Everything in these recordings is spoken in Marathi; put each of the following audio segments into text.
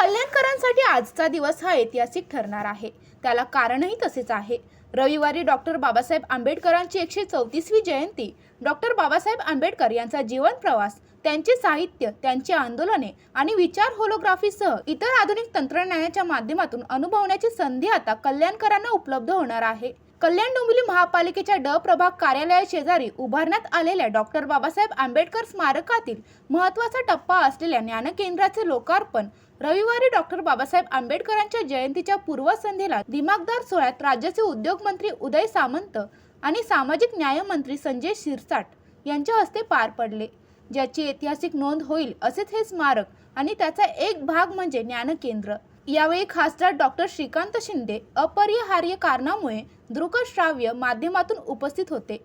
कल्याणकरांसाठी आजचा दिवस हा ऐतिहासिक ठरणार आहे. त्याला कारणही तसेच आहे. रविवारी डॉक्टर बाबासाहेब आंबेडकरांची एकशे चौतीसवी जयंती. डॉक्टर बाबासाहेब आंबेडकर यांचा जीवन प्रवास. त्यांचे साहित्य त्यांची आंदोलने आणि विचार होलोग्राफीसह इतर आधुनिक तंत्रज्ञानाच्या माध्यमातून अनुभवण्याची संधी आता कल्याणकरांना उपलब्ध होणार आहे. कल्याण डोंबिवली महापालिकेच्या ड प्रभाग कार्यालया शेजारी उभारण्यात आलेल्या डॉक्टर बाबासाहेब आंबेडकर स्मारकातील महत्त्वाचा टप्पा असलेल्या ज्ञानकेंद्राचे लोकार्पण रविवारी डॉक्टर बाबासाहेब आंबेडकरांच्या जयंतीच्या पूर्वसंध्येला दिमागदार सोहळ्यात राज्याचे उद्योगमंत्री उदय सामंत आणि सामाजिक न्यायमंत्री संजय शिरसाट यांच्या हस्ते पार पडले. ज्याची ऐतिहासिक नोंद होईल असेच हे स्मारक आणि त्याचा एक भाग म्हणजे ज्ञानकेंद्र. यावेळी खासदार डॉक्टर श्रीकांत शिंदे अपरिहार्य कारणामुळे दृकश्राव्य माध्यमातून उपस्थित होते.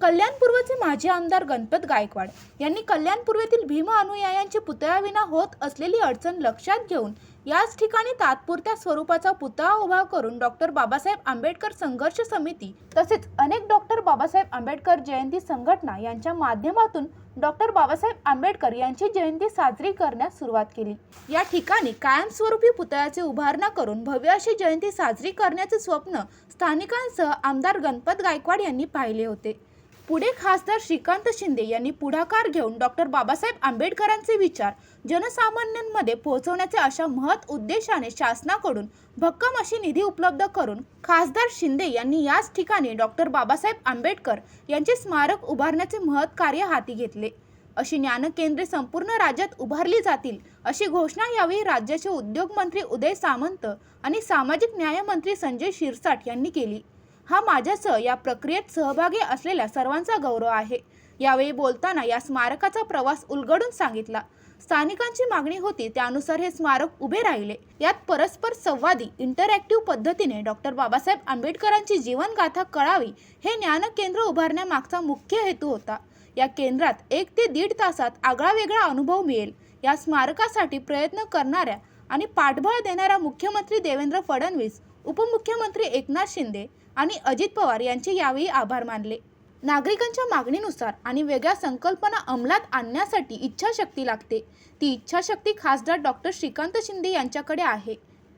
कल्याणपूर्वचे माजी आमदार गणपत गायकवाड यांनी कल्याणपूर्वेतील भीम अनुयायांची पुतळ्याविना होत असलेली अडचण लक्षात घेऊन याच ठिकाणी तात्पुरत्या स्वरूपाचा पुतळा उभा करून डॉक्टर बाबासाहेब आंबेडकर संघर्ष समिती तसेच अनेक डॉक्टर बाबासाहेब आंबेडकर जयंती संघटना यांच्या माध्यमातून डॉक्टर बाबासाहेब आंबेडकर यांची जयंती साजरी करण्यास सुरुवात केली. या ठिकाणी कायमस्वरूपी पुतळ्याची उभारणा करून भव्य अशी जयंती साजरी करण्याचे स्वप्न स्थानिकांसह आमदार गणपत गायकवाड यांनी पाहिले होते. पुढे खासदार श्रीकांत शिंदे यांनी पुढाकार घेऊन डॉक्टर बाबासाहेब आंबेडकरांचे विचार जनसामान्यांमध्ये पोहोचवण्याचे अशा महत् उद्देशाने शासनाकडून भक्कम अशी निधी उपलब्ध करून खासदार शिंदे यांनी याच ठिकाणी डॉक्टर बाबासाहेब आंबेडकर यांचे स्मारक उभारण्याचे महत् कार्य हाती घेतले. अशी ज्ञानकेंद्रे संपूर्ण राज्यात उभारली जातील अशी घोषणा यावेळी राज्याचे उद्योगमंत्री उदय सामंत आणि सामाजिक न्यायमंत्री संजय शिरसाट यांनी केली. हा माझ्यासह या प्रक्रियेत सहभागी असलेल्या सर्वांचा गौरव आहे. यावेळी बोलताना या स्मारकाचा प्रवास उलगडून सांगितला. स्थानिकांची मागणी होती त्यानुसार हे स्मारक उभे राहिले. यात परस्पर संवादी इंटरॅक्टिव्ह पद्धतीने डॉक्टर बाबासाहेब आंबेडकरांची जीवनगाथा कळावी हे ज्ञान केंद्र उभारण्यामागचा मुख्य हेतू होता. या केंद्रात एक ते दीड तासात आगळा वेगळा अनुभव मिळेल. या स्मारकासाठी प्रयत्न करणाऱ्या आणि पाठबळ देणाऱ्या मुख्यमंत्री देवेंद्र फडणवीस उपमुख्यमंत्री एकनाथ शिंदे आणि अजित पवार यांचे यावेळी आभार मानले. नागरिकांच्या मागणीनुसार आणि वेगळ्या संकल्पना अंमलात आणण्यासाठी इच्छाशक्ती लागते. ती इच्छाशक्ती खासदार डॉक्टर श्रीकांत शिंदे यांच्याकडे आहे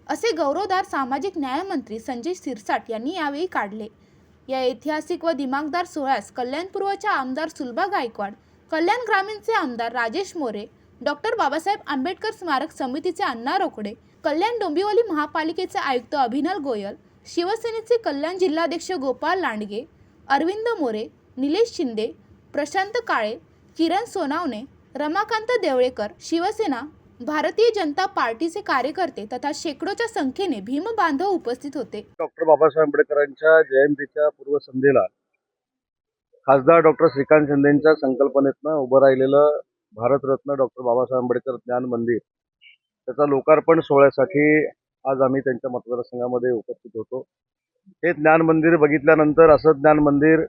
असे गौरवदार सामाजिक न्यायमंत्री संजय सिरसाट यांनी यावेळी काढले. या ऐतिहासिक व दिमागदार सोहळ्यास कल्याणपूर्वच्या आमदार सुलभा गायकवाड कल्याण ग्रामीणचे आमदार राजेश मोरे डॉक्टर बाबासाहेब आंबेडकर स्मारक समितीचे अण्णा रोकडे कल्याण डोंबिवली महापालिकेचे आयुक्त अभिनव गोयल शिवसेनेचे कल्याण जिल्हाध्यक्ष गोपाळ लांडगे अरविंद मोरे निलेश शिंदे प्रशांत काळे किरण सोनावणे रमाकांत देवळेकर शिवसेना भारतीय जनता पार्टीचे कार्यकर्ते तथा शेकडोच्या संख्येने भीम बांधव उपस्थित होते. डॉक्टर बाबासाहेब आंबेडकरांच्या जयंतीच्या पूर्वसंध्येला खासदार डॉक्टर श्रीकांत शिंदेच्या संकल्पनेतनं उभं राहिलेलं भारतरत्न डॉक्टर बाबासाहेब आंबेडकर ज्ञान मंदिर त्याचा लोकार्पण सोहळ्यासाठी आज आम्ही त्यांच्या मतदारसंघामध्ये उपस्थित होतो. हे ज्ञान मंदिर बघितल्यानंतर असं ज्ञान मंदिर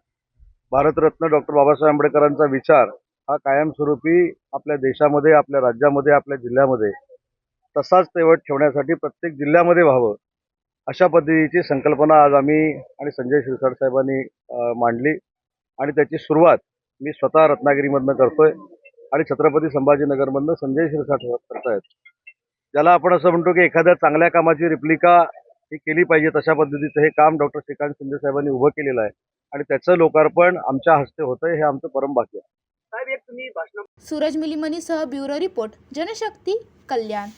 भारतरत्न डॉक्टर बाबासाहेब आंबेडकरांचा विचार हा कायमस्वरूपी आपल्या देशामध्ये आपल्या राज्यामध्ये आपल्या जिल्ह्यामध्ये तसाच तेवट ठेवण्यासाठी प्रत्येक जिल्ह्यामध्ये व्हावं अशा पद्धतीची संकल्पना आज आम्ही आणि संजय शिरसाट साहेबांनी मांडली. आणि त्याची सुरुवात मी स्वतः रत्नागिरीमधनं करतोय आणि छत्रपती संभाजीनगरमधनं संजय शिरसाट करतायत. ज्याला आपण असं म्हणतो की एखाद्या चांगल्या कामाची रिप्लिका ही केली पाहिजे तशा पद्धतीचं हे काम डॉक्टर श्रीकांत शिंदे साहेबांनी उभं केलेलं आहे. आणि त्याचं लोकार्पण आमच्या हस्ते होतंय हे आमचं परम भाग्य आहे. सूरज मिलिमनीसह ब्युरो रिपोर्ट जनशक्ती कल्याण.